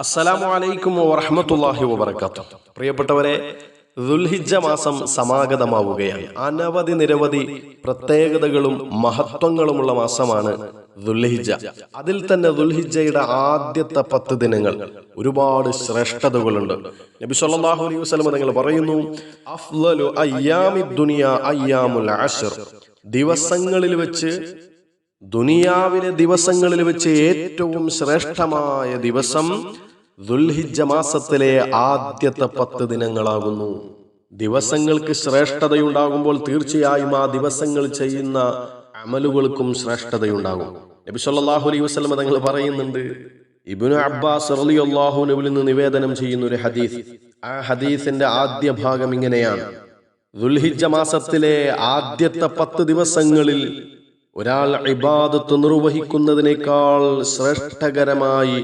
അസ്സലാമു അലൈക്കും വറഹമത്തല്ലാഹി വബർക്കാത്തു പ്രിയപ്പെട്ടവരെ ദുൽഹിജ മാസം സമാഗതമാവുകയാണ്. അനവധി നിരവധി പ്രത്യേകതകളും മഹത്വങ്ങളുമുള്ള മാസമാണ് ദുൽഹിജ അതിൽ തന്നെ ദുൽഹിജയുടെ ആദ്യത്തെ പത്ത് ദിനങ്ങൾ ഒരുപാട് ശ്രേഷ്ഠതകളുണ്ട്. നബി സല്ലല്ലാഹു അലൈഹി വസല്ലം നിങ്ങൾ പറയുന്നു അഫ്ളലു അയ്യാമി ദുനിയ അയ്യാമുൽ അശ്ർ. ദിവസങ്ങളിൽ വെച്ച് ദുനിയാവിലെ ദിവസങ്ങളിൽ വെച്ച് ഏറ്റവും ശ്രേഷ്ഠമായ ദിവസം ദുൽഹിജ മാസത്തിലെ ആദ്യത്തെ പത്ത് ദിനങ്ങളാകുന്നു. ദിവസങ്ങൾക്ക് ശ്രേഷ്ഠതയുണ്ടാകുമ്പോൾ തീർച്ചയായും ആ ദിവസങ്ങൾ ചെയ്യുന്ന അമലുകൾക്കും ശ്രേഷ്ഠതയുണ്ടാകും. നബി സല്ലല്ലാഹു അലൈഹി വസല്ലം തങ്ങൾ പറയുന്നുണ്ട് ഇബ്നു അബ്ബാസ് റളിയല്ലാഹുവിൽ നിന്ന് നിവേദനം ചെയ്യുന്ന ഒരു ഹദീസ്. ആ ഹദീസിന്റെ ആദ്യ ഭാഗം ഇങ്ങനെയാണ്. ദുൽഹിജ മാസത്തിലെ ആദ്യത്തെ പത്ത് ദിവസങ്ങളിൽ ഒരാൾ ഇബാദത്ത് നിർവഹിക്കുന്നതിനേക്കാൾ ശ്രേഷ്ഠകരമായി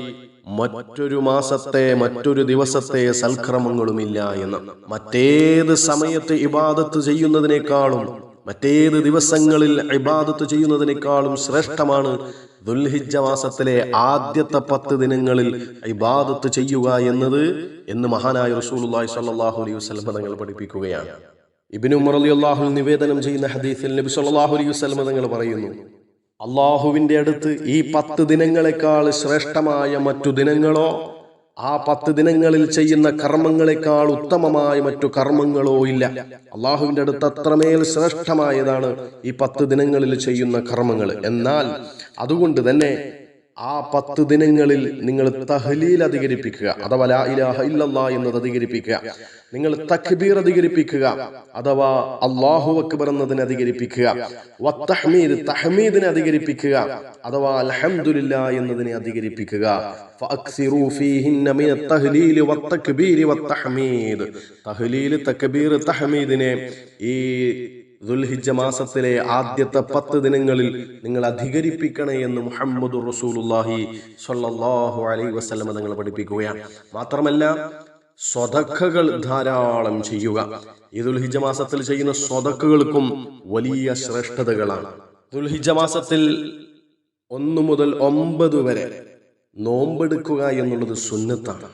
മറ്റൊരു മാസത്തെ മറ്റൊരു ദിവസത്തെ സൽക്രമങ്ങളുമില്ല എന്ന്. മറ്റേത് സമയത്ത് ഇബാദത്ത് ചെയ്യുന്നതിനേക്കാളും മറ്റേത് ദിവസങ്ങളിൽ ഇബാദത്ത് ചെയ്യുന്നതിനേക്കാളും ശ്രേഷ്ഠമാണ് ദുൽഹിജ മാസത്തിലെ ആദ്യത്തെ പത്ത് ദിനങ്ങളിൽ ഇബാദത്ത് ചെയ്യുക എന്നത് എന്ന് മഹാനായ റസൂലുള്ളാഹി സ്വല്ലല്ലാഹു അലൈഹി വസല്ലം തങ്ങൾ പഠിപ്പിക്കുകയാണ്. ഇബിനു അള്ളാഹു നിവേദനം ചെയ്യുന്ന ഹദീസിൽ നബി സല്ലാഹു അലൈഹി വസ്ലമ തങ്ങൾ പറയുന്നു അള്ളാഹുവിന്റെ അടുത്ത് ഈ പത്ത് ദിനങ്ങളെക്കാൾ ശ്രേഷ്ഠമായ മറ്റു ദിനങ്ങളോ ആ പത്ത് ദിനങ്ങളിൽ ചെയ്യുന്ന കർമ്മങ്ങളെക്കാൾ ഉത്തമമായ മറ്റു കർമ്മങ്ങളോ ഇല്ല. അള്ളാഹുവിന്റെ അടുത്ത് അത്രമേൽ ശ്രേഷ്ഠമായതാണ് ഈ പത്ത് ദിനങ്ങളിൽ ചെയ്യുന്ന കർമ്മങ്ങൾ. എന്നാൽ അതുകൊണ്ട് തന്നെ ആ പത്ത് ദിനങ്ങളിൽ നിങ്ങൾ തഹലീൽ അധികരിപ്പിക്കുക അഥവാ ലാ ഇലാഹ ഇല്ലല്ലാ എന്നത് അധികരിപ്പിക്കുക നിങ്ങൾ തക്ബീർ അധികരിപ്പിക്കുക അഥവാ അള്ളാഹു അക്ബർ എന്നതിനെ അധികരിപ്പിക്കുക വത്തഹ്മീദ് തഹ്മീദിനെ അധികരിപ്പിക്കുക അഥവാ അൽഹംദുലില്ലാ എന്നതിനെ അധികരിപ്പിക്കുക. ഫഅക്സിറു ഫീഹിന്ന മിന തഹ്ലീൽ വത്തക്ബീർ വത്തഹ്മീദ് തഹ്ലീൽ തക്ബീർ തഹ്മീദിനെ ഈ ദുൽഹിജ്ജ മാസത്തിലെ ആദ്യത്തെ പത്ത് ദിനങ്ങളിൽ നിങ്ങൾ അധികരിപ്പിക്കണേ എന്ന് മുഹമ്മദ് റസൂലുല്ലാഹി സ്വല്ലല്ലാഹു അലൈഹി വസല്ലം നിങ്ങൾ പഠിപ്പിക്കുകയാണ്. മാത്രമല്ല സ്വതക്കകൾ ധാരാളം ചെയ്യുക. ഈ ദുൽഹിജ മാസത്തിൽ ചെയ്യുന്ന സ്വതക്കുകൾക്കും വലിയ ശ്രേഷ്ഠതകളാണ്. ദുൽഹിജ മാസത്തിൽ ഒന്നു മുതൽ ഒമ്പത് വരെ നോമ്പെടുക്കുക എന്നുള്ളത് സുന്നത്താണ്.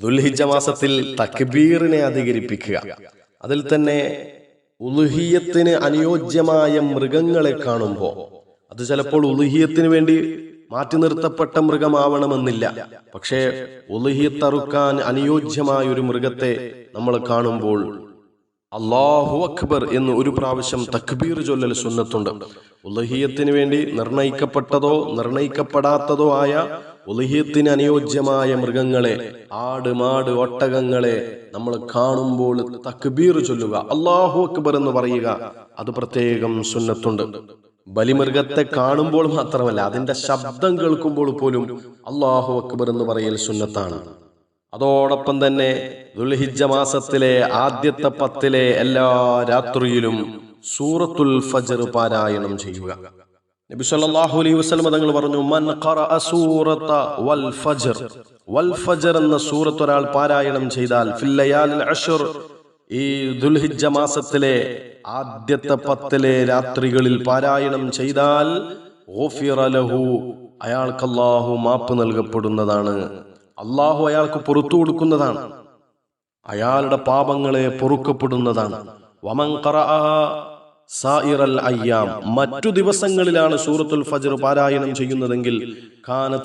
ദുൽഹിജ മാസത്തിൽ തക്ബീറിനെ അധികരിപ്പിക്കുക. അതിൽ തന്നെ ഉലുഹിയത്തിന് അനുയോജ്യമായ മൃഗങ്ങളെ കാണുമ്പോൾ അത് ചിലപ്പോൾ ഉലുഹിയത്തിന് വേണ്ടി മാറ്റി നിർത്തപ്പെട്ട മൃഗമാവണമെന്നില്ല. പക്ഷേ ഉലുഹിയത്തറുക്കാൻ അനുയോജ്യമായ ഒരു മൃഗത്തെ നമ്മൾ കാണുമ്പോൾ അള്ളാഹു അക്ബർ എന്ന് ഒരു പ്രാവശ്യം തക്ബീർ ചൊല്ലൽ സുന്നത്തുണ്ട്. ഉലഹിയത്തിന് വേണ്ടി നിർണയിക്കപ്പെട്ടതോ നിർണയിക്കപ്പെടാത്തതോ ആയ ഉലഹിയത്തിന് അനുയോജ്യമായ മൃഗങ്ങളെ ആട് മാട് ഒട്ടകങ്ങളെ നമ്മൾ കാണുമ്പോൾ തക്ബീർ ചൊല്ലുക അള്ളാഹു അക്ബർ എന്ന് പറയുക. അത് പ്രത്യേകം സുന്നത്തുണ്ട്. ബലിമൃഗത്തെ കാണുമ്പോൾ മാത്രമല്ല അതിന്റെ ശബ്ദം കേൾക്കുമ്പോൾ പോലും അള്ളാഹു അക്ബർ എന്ന് പറയൽ സുന്നത്താണ്. അതോടൊപ്പം തന്നെ ദുൽഹിജ മാസത്തിലെ ആദ്യത്തെ പത്തിലെ എല്ലാ രാത്രിയിലും സൂറത്തുൽ ഫജർ പാരായണം ചെയ്യുക. നബി സല്ലല്ലാഹു അലൈഹി വസല്ലം തങ്ങൾ പറഞ്ഞു മൻ ഖറഅ സൂറത വൽ ഫജ്ർ. വൽ ഫജ്ർ എന്ന സൂറത്ത് ഒരാൾ പാരായണം ചെയ്താൽ ഫിൽ ലയാലിൽ അശ്ർ ഈ ദുൽഹിജ്ജ മാസത്തിലെ ആദ്യത്തെ പത്തിലെ രാത്രികളിൽ പാരായണം ചെയ്താൽ ലഹു അയാൾക്ക് അല്ലാഹു മാപ്പ് നൽകപ്പെടുന്നതാണ്. അള്ളാഹു അയാൾക്ക് പുറത്തു കൊടുക്കുന്നതാണ്. അയാളുടെ പാപങ്ങളെ പൊറുക്കപ്പെടുന്നതാണ്. വമൻ ഖറഅഹ സായിറൽ അയ്യാം. മറ്റു ദിവസങ്ങളിലാണ് സൂറത്തുൽ ഫജർ പാരായണം ചെയ്യുന്നതെങ്കിൽ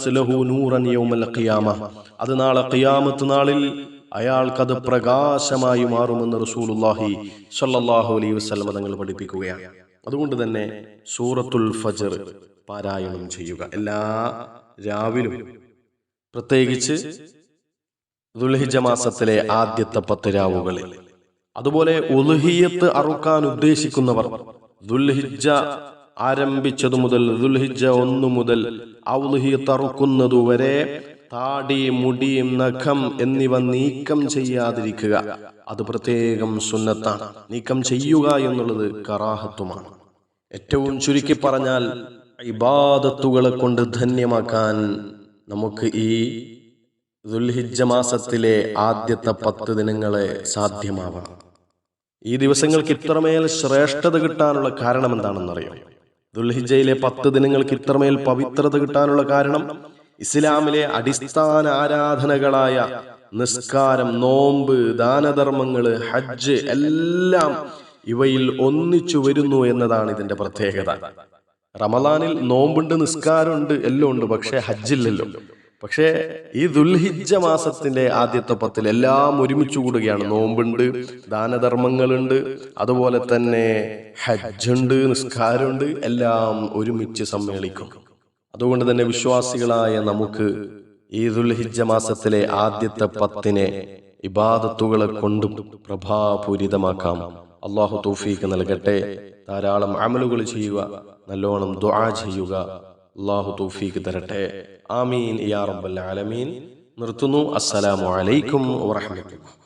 ലഹു ഖിയാമ. അത് നാളെ ഖിയാമത്ത് നാളിൽ അയാൾക്കത് പ്രകാശമായി മാറുമെന്ന് റസൂലുള്ളാഹി സ്വല്ലല്ലാഹു അലൈഹി വസല്ലം തങ്ങൾ പഠിപ്പിക്കുകയാണ്. അതുകൊണ്ട് തന്നെ സൂറത്തുൽ ഫജർ പാരായണം ചെയ്യുക. എല്ലാ രാവിലും പ്രത്യേകിച്ച് ദുൽഹിജ മാസത്തിലെ ആദ്യത്തെ പത്ത് രാവുകളിൽ. അതുപോലെ ഉൽഹിയത്ത് അറുക്കാൻ ഉദ്ദേശിക്കുന്നവർ ദുൽഹിജ ആരംഭിച്ചതു മുതൽ ദുൽഹിജ ഒന്നു മുതൽ ഔൽഹിയത്ത് അറുക്കുന്നതുവരെ താടി മുടി നഖം എന്നിവ നീക്കം ചെയ്യാതിരിക്കുക. അത് പ്രത്യേകം സുന്നത്താണ്. നീക്കം ചെയ്യുക എന്നുള്ളത് കറാഹത്വമാണ് ഏറ്റവും ചുരുക്കി പറഞ്ഞാൽ ഇബാദത്തുകളെ കൊണ്ട് ധന്യമാക്കാൻ നമുക്ക് ഈ ദുൽഹിജ മാസത്തിലെ ആദ്യത്തെ പത്ത് ദിനങ്ങളെ സാധ്യമാവണം. ഈ ദിവസങ്ങൾക്ക് ഇത്രമേൽ ശ്രേഷ്ഠത കിട്ടാനുള്ള കാരണം എന്താണെന്നറിയോ ദുൽഹിജയിലെ പത്ത് ദിനങ്ങൾക്ക് ഇത്രമേൽ പവിത്രത കിട്ടാനുള്ള കാരണം ഇസ്ലാമിലെ അടിസ്ഥാന ആരാധനകളായ നിസ്കാരം നോമ്പ് ദാനധർമ്മങ്ങൾ ഹജ്ജ് എല്ലാം ഇവയിൽ ഒന്നിച്ചു വരുന്നു എന്നതാണ് ഇതിന്റെ പ്രത്യേകത. റമദാനിൽ നോമ്പുണ്ട് നിസ്കാരമുണ്ട് എല്ലാം ഉണ്ട് പക്ഷെ ഹജ്ജില്ലല്ലോ. പക്ഷേ ഈ ദുൽഹിജ മാസത്തിന്റെ ആദ്യത്തെ പത്തിൽ എല്ലാം ഒരുമിച്ച് കൂടുകയാണ് നോമ്പുണ്ട് ദാനധർമ്മങ്ങളുണ്ട് അതുപോലെ തന്നെ ഹജ്ജുണ്ട് നിസ്കാരമുണ്ട് എല്ലാം ഒരുമിച്ച് സമ്മേളിക്കും. അതുകൊണ്ട് തന്നെ വിശ്വാസികളായ നമുക്ക് ഈ ദുൽഹിജ മാസത്തിലെ ആദ്യത്തെ പത്തിനെ ഇബാദത്തുകളെ കൊണ്ടും പ്രഭാപൂരിതമാക്കാം. അള്ളാഹു തൗഫീക്ക് നൽകട്ടെ. ധാരാളം അമലുകൾ ചെയ്യുക നല്ലോണം ദുആ ചെയ്യുക. അള്ളാഹു തൗഫീഖ് തരട്ടെ. ആമീൻ. യാ റബ്ബൽ ആലമീൻ. നിർത്തുന്നു. അസ്സലാമു അലൈക്കും വറഹ്മത്തുള്ളാഹി.